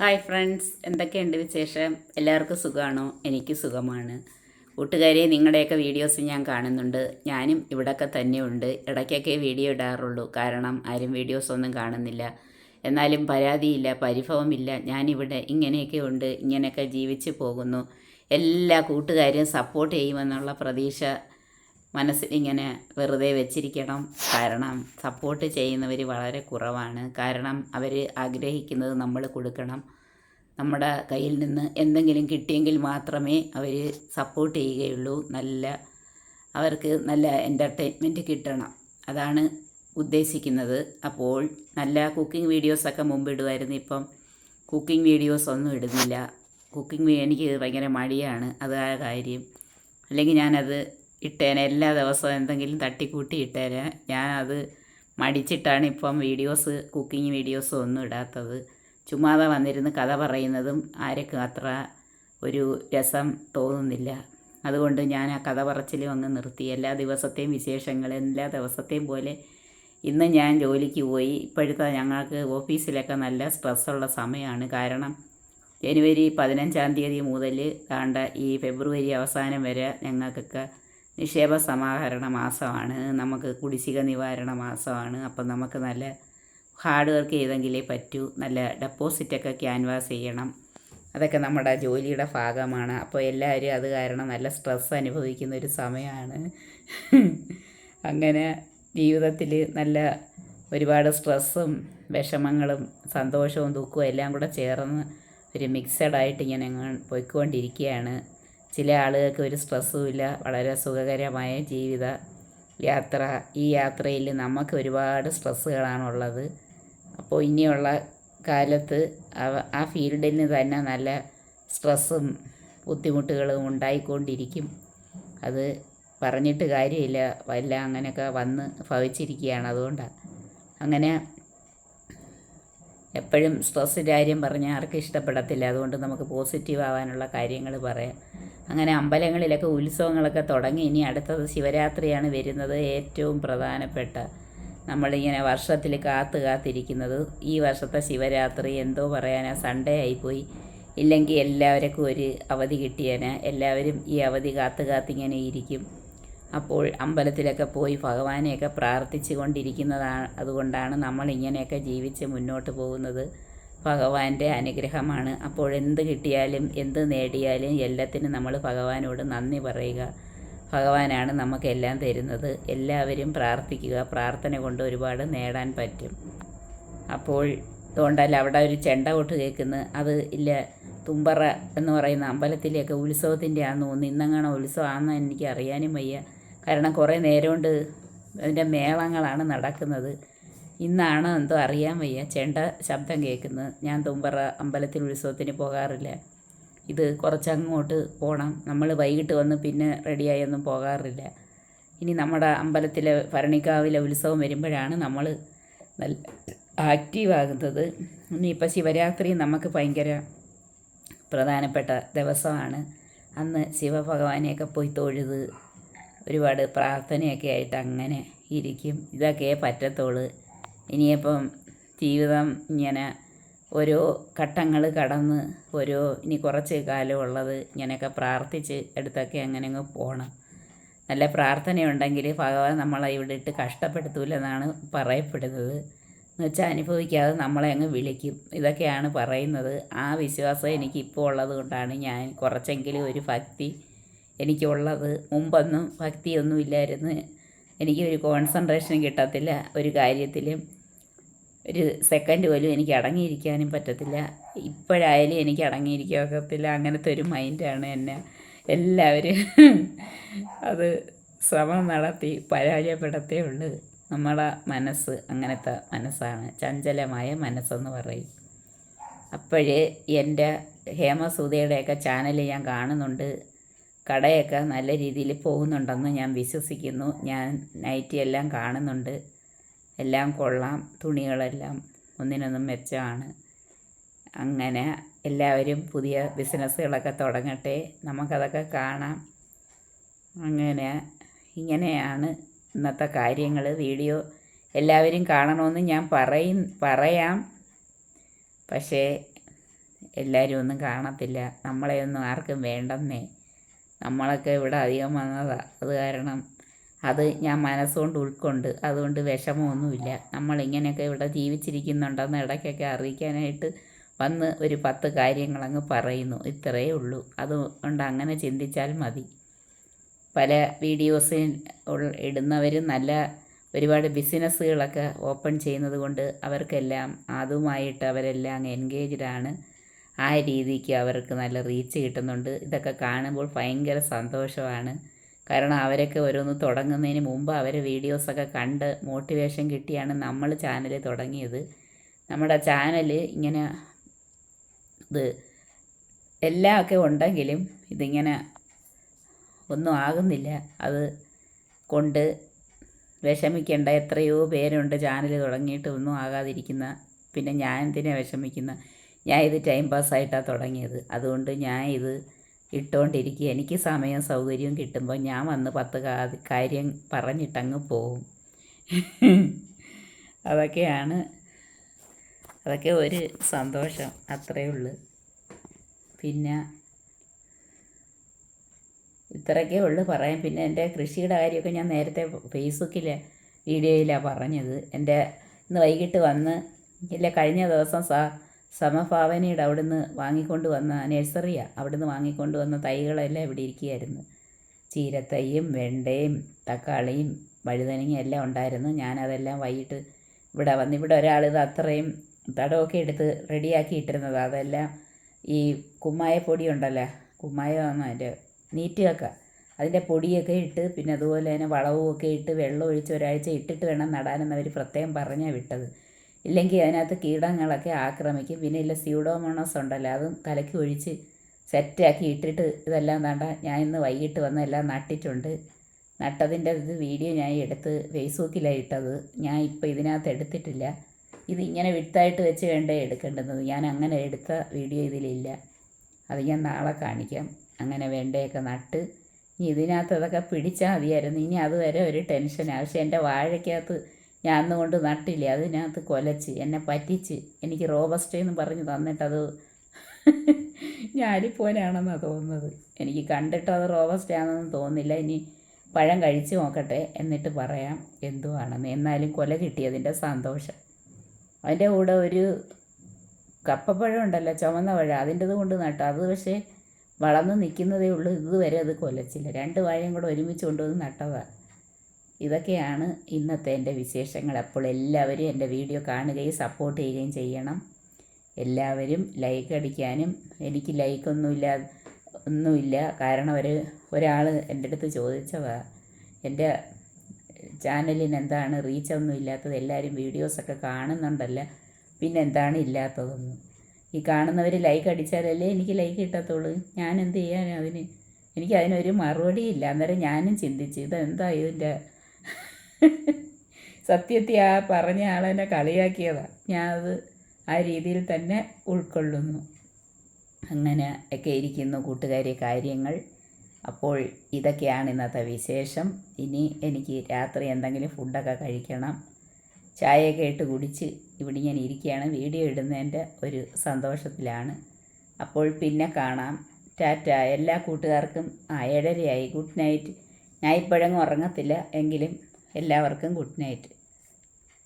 Hi friends എന്തൊക്കെയുണ്ട് വിശേഷം? എല്ലാവർക്കും സുഖമാണോ? എനിക്ക് സുഖമാണ്. കൂട്ടുകാരെ നിങ്ങളുടെയൊക്കെ വീഡിയോസ് ഞാൻ കാണുന്നുണ്ട്. ഞാനും ഇവിടെയൊക്കെ തന്നെയുണ്ട്. ഇടയ്ക്കൊക്കെ വീഡിയോ ഇടാറുള്ളൂ. കാരണം ആരും വീഡിയോസ് ഒന്നും കാണുന്നില്ല. എന്നാലും പരാതിയില്ല പരിഭവമില്ല. ഞാനിവിടെ ഇങ്ങനെയൊക്കെ ഉണ്ട്. ഇങ്ങനെയൊക്കെ ജീവിച്ച് പോകുന്നു. എല്ലാ കൂട്ടുകാരും സപ്പോർട്ട് ചെയ്യുമെന്നുള്ള പ്രതീക്ഷ മനസ്സിൽ ഇങ്ങനെ വെറുതെ വെച്ചിരിക്കണം. കാരണം സപ്പോർട്ട് ചെയ്യുന്നവർ വളരെ കുറവാണ്. കാരണം അവർ ആഗ്രഹിക്കുന്നത് നമ്മൾ കൊടുക്കണം. നമ്മുടെ കയ്യിൽ നിന്ന് എന്തെങ്കിലും കിട്ടിയെങ്കിൽ മാത്രമേ അവർ സപ്പോർട്ട് ചെയ്യുകയുള്ളൂ. നല്ല അവർക്ക് നല്ല എന്റർടൈൻമെന്റ് കിട്ടണം. അതാണ് ഉദ്ദേശിക്കുന്നത്. അപ്പോൾ നല്ല കുക്കിംഗ് വീഡിയോസൊക്കെ മുമ്പ് ഇടുമായിരുന്നു. ഇപ്പം കുക്കിംഗ് വീഡിയോസ് ഒന്നും ഇടുന്നില്ല. കുക്കിംഗ് എനിക്ക് ഭയങ്കര മടിയാണ്. അതായ കാര്യം. അല്ലെങ്കിൽ ഞാനത് ഇട്ടേനെ. എല്ലാ ദിവസവും എന്തെങ്കിലും തട്ടിക്കൂട്ടി ഇട്ടേനെ. അത് മടിച്ചിട്ടാണ് ഇപ്പം വീഡിയോസ് കുക്കിംഗ് വീഡിയോസ് ഒന്നും ഇടാത്തത്. ചുമ്മാതെ വന്നിരുന്ന് കഥ പറയുന്നതും ആർക്കും അത്ര ഒരു രസം തോന്നുന്നില്ല. അതുകൊണ്ട് ഞാൻ ആ കഥ പറച്ചിലും അങ്ങ് നിർത്തി. എല്ലാ ദിവസത്തെയും വിശേഷങ്ങൾ എല്ലാ ദിവസത്തെയും പോലെ ഇന്ന് ഞാൻ ജോലിക്ക് പോയി. ഇപ്പോഴത്തെ ഞങ്ങൾക്ക് ഓഫീസിലൊക്കെ നല്ല സ്ട്രെസ്സുള്ള സമയമാണ്. കാരണം ജനുവരി പതിനഞ്ചാം തീയതി മുതൽ താണ്ട ഈ ഫെബ്രുവരി അവസാനം വരെ ഞങ്ങൾക്കൊക്കെ നിക്ഷേപ സമാഹരണ മാസമാണ് നമുക്ക് കുടിശ്ശിക നിവാരണ മാസമാണ്. അപ്പം നമുക്ക് നല്ല ഹാർഡ് വർക്ക് ചെയ്തെങ്കിലേ പറ്റൂ. നല്ല ഡെപ്പോസിറ്റൊക്കെ ക്യാൻവാസ് ചെയ്യണം. അതൊക്കെ നമ്മുടെ ജോലിയുടെ ഭാഗമാണ്. അപ്പോൾ എല്ലാവരും അത് കാരണം നല്ല സ്ട്രെസ് അനുഭവിക്കുന്ന ഒരു സമയമാണ്. അങ്ങനെ ജീവിതത്തിൽ നല്ല ഒരുപാട് സ്ട്രെസ്സും വിഷമങ്ങളും സന്തോഷവും ദുഃഖവും എല്ലാം കൂടെ ചേർന്ന് ഒരു മിക്സഡായിട്ട് ഇങ്ങനെ പോയിക്കൊണ്ടിരിക്കുകയാണ്. ചില ആളുകൾക്ക് ഒരു സ്ട്രെസ്സും ഇല്ല. വളരെ സുഖകരമായ ജീവിത യാത്ര. ഈ യാത്രയിൽ നമുക്ക് ഒരുപാട് സ്ട്രെസ്സുകളാണുള്ളത് അപ്പോൾ ഇനിയുള്ള കാലത്ത് ആ ഫീൽഡിൽ തന്നെ നല്ല സ്ട്രെസ്സും ബുദ്ധിമുട്ടുകളും ഉണ്ടായിക്കൊണ്ടിരിക്കും. അത് പറഞ്ഞിട്ട് കാര്യമില്ല. വല്ല അങ്ങനെയൊക്കെ വന്ന് ഭവിച്ചിരിക്കുകയാണ് അതുകൊണ്ടാണ് അങ്ങനെ എപ്പോഴും സ്ട്രെസ്സിന്റെ കാര്യം പറഞ്ഞാൽ ആർക്കും ഇഷ്ടപ്പെടത്തില്ല. അതുകൊണ്ട് നമുക്ക് പോസിറ്റീവ് ആവാനുള്ള കാര്യങ്ങൾ പറയാം. അങ്ങനെ അമ്പലങ്ങളിലൊക്കെ ഉത്സവങ്ങളൊക്കെ തുടങ്ങി. ഇനി അടുത്തത് ശിവരാത്രിയാണ് വരുന്നത് ഏറ്റവും പ്രധാനപ്പെട്ട. നമ്മളിങ്ങനെ വർഷത്തിൽ കാത്തു കാത്തിരിക്കുന്നത്. ഈ വർഷത്തെ ശിവരാത്രി എന്തോ പറയാനാ സൺഡേ ആയിപ്പോയി. ഇല്ലെങ്കിൽ എല്ലാവർക്കും ഒരു അവധി കിട്ടിയേനെ. എല്ലാവരും ഈ അവധി കാത്തു കാത്തിങ്ങനെ ഇരിക്കും. അപ്പോൾ അമ്പലത്തിലൊക്കെ പോയി ഭഗവാനെയൊക്കെ പ്രാർത്ഥിച്ചു കൊണ്ടിരിക്കുന്നതാണ് അതുകൊണ്ടാണ് നമ്മളിങ്ങനെയൊക്കെ ജീവിച്ച് മുന്നോട്ട് പോകുന്നത്. ഭഗവാന്റെ അനുഗ്രഹമാണ്. അപ്പോൾ എന്ത് കിട്ടിയാലും എന്ത് നേടിയാലും എല്ലാത്തിനും നമ്മൾ ഭഗവാനോട് നന്ദി പറയുക. ഭഗവാനാണ് നമുക്കെല്ലാം തരുന്നത്. എല്ലാവരും പ്രാർത്ഥിക്കുക. പ്രാർത്ഥന കൊണ്ട് ഒരുപാട് നേടാൻ പറ്റും. അപ്പോൾ അതുകൊണ്ടല്ല അവിടെ ഒരു ചെണ്ട കൊട്ട് കേൾക്കുന്നു? അത് ഇല്ല തുമ്പറ എന്ന് പറയുന്ന അമ്പലത്തിലെയൊക്കെ ഉത്സവത്തിന്റെ ആണെന്ന് തോന്നുന്നു. ഉത്സവം ഉത്സവമാണെന്ന് എനിക്ക് അറിയാനും വയ്യ. കാരണം കുറേ നേരം കൊണ്ട് അതിന്റെ മേളങ്ങളാണ് നടക്കുന്നത്. ഇന്നാണ് എന്തോ അറിയാൻ വയ്യ. ചേണ്ട ശബ്ദം കേൾക്കുന്നത് ഞാൻ തുമ്പറ അമ്പലത്തിൽ ഉത്സവത്തിന് പോകാറില്ല. ഇത് കുറച്ചങ്ങോട്ട് പോകണം നമ്മൾ വൈകിട്ട് വന്ന് പിന്നെ റെഡിയായി ഒന്നും പോകാറില്ല. ഇനി നമ്മുടെ അമ്പലത്തിലെ ഭരണിക്കാവിലെ ഉത്സവം വരുമ്പോഴാണ് നമ്മൾ നല്ല ആക്റ്റീവാകുന്നത് ഇനി ഇനിയിപ്പോൾ ശിവരാത്രി നമുക്ക് ഭയങ്കര പ്രധാനപ്പെട്ട ദിവസമാണ്. അന്ന് ശിവഭഗവാനെയൊക്കെ പോയി തൊഴുത് ഒരുപാട് പ്രാർത്ഥനയൊക്കെ ആയിട്ട് അങ്ങനെ ഇരിക്കും. ഇതൊക്കെ പറ്റത്തുള്ളൂ. ഇനിയിപ്പം ജീവിതം ഇങ്ങനെ ഓരോ ഘട്ടങ്ങൾ കടന്ന് ഓരോ ഇനി കുറച്ച് കാലമുള്ളത് ഇങ്ങനെയൊക്കെ പ്രാർത്ഥിച്ച് എടുത്തൊക്കെ അങ്ങനെ അങ്ങ് പോകണം നല്ല പ്രാർത്ഥനയുണ്ടെങ്കിൽ ഭഗവാൻ നമ്മളെ ഇവിടെ ഇട്ട് കഷ്ടപ്പെടുത്തൂലെന്നാണ് പറയപ്പെടുന്നത്. എന്ന് വെച്ചാൽ അനുഭവിക്കാതെ നമ്മളെ അങ്ങ് വിളിക്കും. ഇതൊക്കെയാണ് പറയുന്നത്. ആ വിശ്വാസം എനിക്ക് ഇപ്പോൾ ഉള്ളത് കൊണ്ടാണ് ഞാൻ കുറച്ചെങ്കിലും ഒരു ഭക്തി എനിക്കുള്ളത്. മുമ്പൊന്നും ഭക്തിയൊന്നും ഇല്ലായിരുന്നു. എനിക്ക് ഒരു കോൺസെൻട്രേഷൻ കിട്ടത്തില്ല ഒരു കാര്യത്തിലും ഒരു സെക്കൻഡ് പോലും എനിക്ക് അടങ്ങിയിരിക്കാനും പറ്റത്തില്ല. ഇപ്പോഴായാലും എനിക്ക് അടങ്ങിയിരിക്കാൻ ഒക്കത്തില്ല അങ്ങനത്തെ ഒരു മൈൻഡാണ് എന്നെ. എല്ലാവരും അത് ശ്രമം നടത്തി പരാജയപ്പെടത്തേ ഉള്ളൂ. നമ്മുടെ മനസ്സ് അങ്ങനത്തെ മനസ്സാണ്. ചഞ്ചലമായ മനസ്സെന്ന് പറയും. അപ്പോഴേ എന്റെ ഹേമസൂതയുടെയൊക്കെ ചാനൽ ഞാൻ കാണുന്നുണ്ട്. കടയൊക്കെ നല്ല രീതിയിൽ പോകുന്നുണ്ടെന്ന് ഞാൻ വിശ്വസിക്കുന്നു. ഞാൻ നൈറ്റി എല്ലാം കാണുന്നുണ്ട്. എല്ലാം കൊള്ളാം. തുണികളെല്ലാം ഒന്നിനൊന്നും മെച്ചമാണ്. അങ്ങനെ എല്ലാവരും പുതിയ ബിസിനസ്സുകളൊക്കെ തുടങ്ങട്ടെ. നമുക്കതൊക്കെ കാണാം. അങ്ങനെ ഇങ്ങനെയാണ് ഇന്നത്തെ കാര്യങ്ങൾ. വീഡിയോ എല്ലാവരും കാണണമെന്ന് ഞാൻ പറയും പറയാം. പക്ഷേ എല്ലാവരും ഒന്നും കാണത്തില്ല. നമ്മളെയൊന്നും ആർക്കും വേണ്ടെന്നേ. നമ്മളൊക്കെ ഇവിടെ അധികം വന്നതാണ് അത് കാരണം അത് ഞാൻ മനസ്സുകൊണ്ട് ഉൾക്കൊണ്ട് അതുകൊണ്ട് വിഷമമൊന്നുമില്ല. നമ്മളിങ്ങനെയൊക്കെ ഇവിടെ ജീവിച്ചിരിക്കുന്നുണ്ടെന്ന് ഇടയ്ക്കൊക്കെ അറിയിക്കാനായിട്ട് വന്ന് ഒരു പത്ത് കാര്യങ്ങളങ്ങ് പറയുന്നു. ഇത്രയേ ഉള്ളൂ. അതുകൊണ്ട് അങ്ങനെ ചിന്തിച്ചാൽ മതി. പല വീഡിയോസിൽ ഇടുന്നവരും നല്ല ഒരുപാട് ബിസിനസ്സുകളൊക്കെ ഓപ്പൺ ചെയ്യുന്നത് കൊണ്ട് അവർക്കെല്ലാം അതുമായിട്ട് അവരെല്ലാം എൻഗേജ്ഡ് ആണ്. ആ രീതിക്ക് അവർക്ക് നല്ല റീച്ച് കിട്ടുന്നുണ്ട്. ഇതൊക്കെ കാണുമ്പോൾ ഭയങ്കര സന്തോഷമാണ്. കാരണം അവരൊക്കെ ഓരോന്ന് തുടങ്ങുന്നതിന് മുമ്പ് അവർ വീഡിയോസൊക്കെ കണ്ട് മോട്ടിവേഷൻ കിട്ടിയാണ് നമ്മൾ ചാനൽ തുടങ്ങിയത്. നമ്മുടെ ചാനൽ ഇങ്ങനെ ഇത് എല്ലാമൊക്കെ ഉണ്ടെങ്കിലും ഇതിങ്ങനെ ഒന്നും ആകുന്നില്ല. അത് കൊണ്ട് വിഷമിക്കേണ്ട എത്രയോ പേരുണ്ട് ചാനൽ തുടങ്ങിയിട്ട് ഒന്നും ആകാതിരിക്കുന്ന പിന്നെ ഞാൻ എന്തിനാണ് വിഷമിക്കുന്ന? ഞാൻ ഇത് ടൈം പാസ്സായിട്ടാണ് തുടങ്ങിയത്. അതുകൊണ്ട് ഞാൻ ഇത് ഇട്ടുകൊണ്ടിരിക്കുക എനിക്ക് സമയം സൗകര്യവും കിട്ടുമ്പോൾ ഞാൻ വന്ന് പത്ത് കാര്യം പറഞ്ഞിട്ടങ്ങ് പോവും. അതൊക്കെയാണ് അതൊക്കെ ഒരു സന്തോഷം അത്രയേ ഉള്ളൂ. പിന്നെ ഇത്രയൊക്കെ ഉള്ളു പറയാം പിന്നെ എന്റെ കൃഷിയുടെ കാര്യമൊക്കെ ഞാൻ നേരത്തെ ഫേസ്ബുക്കിലെ വീഡിയോയിലാണ് പറഞ്ഞത്. എന്റെ ഇന്ന് വൈകിട്ട് വന്ന് ഇല്ല കഴിഞ്ഞ ദിവസം സ സമഭാവനയുടെ അവിടുന്ന് വാങ്ങിക്കൊണ്ട് വന്ന നഴ്സറിയാണ് അവിടുന്ന് വാങ്ങിക്കൊണ്ട് വന്ന തൈകളെല്ലാം ഇവിടെ ഇരിക്കുകയായിരുന്നു. ചീരത്തൈയും വെണ്ടയും തക്കാളിയും വഴുതനങ്ങയും എല്ലാം ഉണ്ടായിരുന്നു. ഞാനതെല്ലാം വൈകിട്ട് ഇവിടെ വന്ന് ഇവിടെ ഒരാൾ ഇത് അത്രയും തടമൊക്കെ എടുത്ത് റെഡിയാക്കി ഇട്ടിരുന്നത് അതെല്ലാം ഈ കുമ്മായപ്പൊടി ഉണ്ടല്ലോ കുമ്മായമാണ് അതിന്റെ നീറ്റുകക്ക അതിന്റെ പൊടിയൊക്കെ ഇട്ട് പിന്നെ അതുപോലെ തന്നെ വളവും ഒക്കെ ഇട്ട് വെള്ളം ഒഴിച്ച് ഒരാഴ്ച ഇട്ടിട്ട് വേണം നടാനെന്ന് അവർ പ്രത്യേകം പറഞ്ഞാണ് വിട്ടത്. ഇല്ലെങ്കിൽ അതിനകത്ത് കീടങ്ങളൊക്കെ ആക്രമിക്കും. പിന്നെ ഇല്ല സ്യൂഡോമോണോസ് ഉണ്ടല്ലോ അതും കലക്കി ഒഴിച്ച് സെറ്റാക്കി ഇട്ടിട്ട് ഇതെല്ലാം വേണ്ട ഞാൻ ഇന്ന് വൈകിട്ട് വന്ന് എല്ലാം നട്ടിട്ടുണ്ട്. നട്ടതിന്റെ ഇത് വീഡിയോ ഞാൻ എടുത്ത് ഫേസ്ബുക്കിലാണ് ഇട്ടത്. ഞാൻ ഇപ്പോൾ ഇതിനകത്ത് എടുത്തിട്ടില്ല. ഇത് ഇങ്ങനെ വിട്ടായിട്ട് വെച്ച് വേണ്ടേ എടുക്കേണ്ടത് ഞാൻ അങ്ങനെ എടുത്ത വീഡിയോ ഇതിലില്ല. അത് ഞാൻ നാളെ കാണിക്കാം. അങ്ങനെ വേണ്ടയൊക്കെ നട്ട് ഇനി ഇതിനകത്ത് അതൊക്കെ പിടിച്ചാൽ മതിയായിരുന്നു. ഇനി അതുവരെ ഒരു ടെൻഷനാണ് പക്ഷേ എന്റെ വാഴയ്ക്കകത്ത് ഞാൻ അന്നുകൊണ്ട് നട്ടില്ല അതിനകത്ത് കൊലച്ച് എന്നെ പറ്റിച്ച് എനിക്ക് റോബസ്റ്റേ എന്ന് പറഞ്ഞ് തന്നിട്ടത് ഞാലിപ്പോനാണെന്നാണ് തോന്നുന്നത്. എനിക്ക് കണ്ടിട്ട് അത് റോബസ്റ്റേ ആണെന്ന് തോന്നുന്നില്ല. ഇനി പഴം കഴിച്ച് നോക്കട്ടെ എന്നിട്ട് പറയാം എന്തോ എന്തുവാണെന്ന് എന്നാലും കൊല കിട്ടിയതിന്റെ സന്തോഷം. അതിന്റെ കൂടെ ഒരു കപ്പപ്പഴം ഉണ്ടല്ലോ ചുമന്ന പഴം. അതിന്റെത് കൊണ്ട് നട്ടു. അത് പക്ഷേ വളർന്ന് നിൽക്കുന്നതേ ഉള്ളൂ. ഇതുവരെ അത് കൊലച്ചില്ല. രണ്ട് വാഴയും കൂടെ ഒരുമിച്ച് കൊണ്ടുവന്ന് നട്ടതാണ് ഇതൊക്കെയാണ് ഇന്നത്തെ എന്റെ വിശേഷങ്ങൾ. അപ്പോൾ എല്ലാവരും എന്റെ വീഡിയോ കാണുകയും സപ്പോർട്ട് ചെയ്യുകയും ചെയ്യണം. എല്ലാവരും ലൈക്ക് അടിക്കാനും എനിക്ക് ലൈക്കൊന്നുമില്ല ഒന്നുമില്ല. കാരണം ഒരു ഒരാൾ എന്റെ അടുത്ത് ചോദിച്ചതാണ് എന്റെ ചാനലിന് എന്താണ് റീച്ചൊന്നും ഇല്ലാത്തത്? എല്ലാവരും വീഡിയോസൊക്കെ കാണുന്നുണ്ടല്ലോ. പിന്നെ എന്താണ് ഇല്ലാത്തതൊന്നും? ഈ കാണുന്നവർ ലൈക്ക് അടിച്ചാലല്ലേ എനിക്ക് ലൈക്ക് കിട്ടത്തുള്ളൂ? ഞാൻ എന്ത് ചെയ്യാൻ അതിന്? എനിക്ക് അതിനൊരു മറുപടി ഇല്ല അന്നേരം ഞാനും ചിന്തിച്ചു ഇതെന്താ ഇതിന്റെ സത്യത്തിൽ ആ പറഞ്ഞ ആളെന്നെ കളിയാക്കിയതാണ് അത് ആ രീതിയിൽ തന്നെ ഉൾക്കൊള്ളുന്നു. അങ്ങനെ ഒക്കെ ഇരിക്കുന്നു കൂട്ടുകാരി കാര്യങ്ങൾ. അപ്പോൾ ഇതൊക്കെയാണ് ഇന്നത്തെ വിശേഷം. ഇനി എനിക്ക് രാത്രി എന്തെങ്കിലും ഫുഡൊക്കെ കഴിക്കണം. ചായയൊക്കെ ഇട്ട് കുടിച്ച് ഇവിടെ ഞാൻ ഇരിക്കുകയാണ്. വീഡിയോ ഇടുന്നതിന്റെ ഒരു സന്തോഷത്തിലാണ്. അപ്പോൾ പിന്നെ കാണാം. ടാറ്റ. എല്ലാ കൂട്ടുകാർക്കും ആ ഏഴരയായി ഗുഡ് നൈറ്റ്. ഞാൻ ഇപ്പോഴെങ്ങും ഉറങ്ങത്തില്ല. എങ്കിലും എല്ലാവർക്കും ഗുഡ് നൈറ്റ്.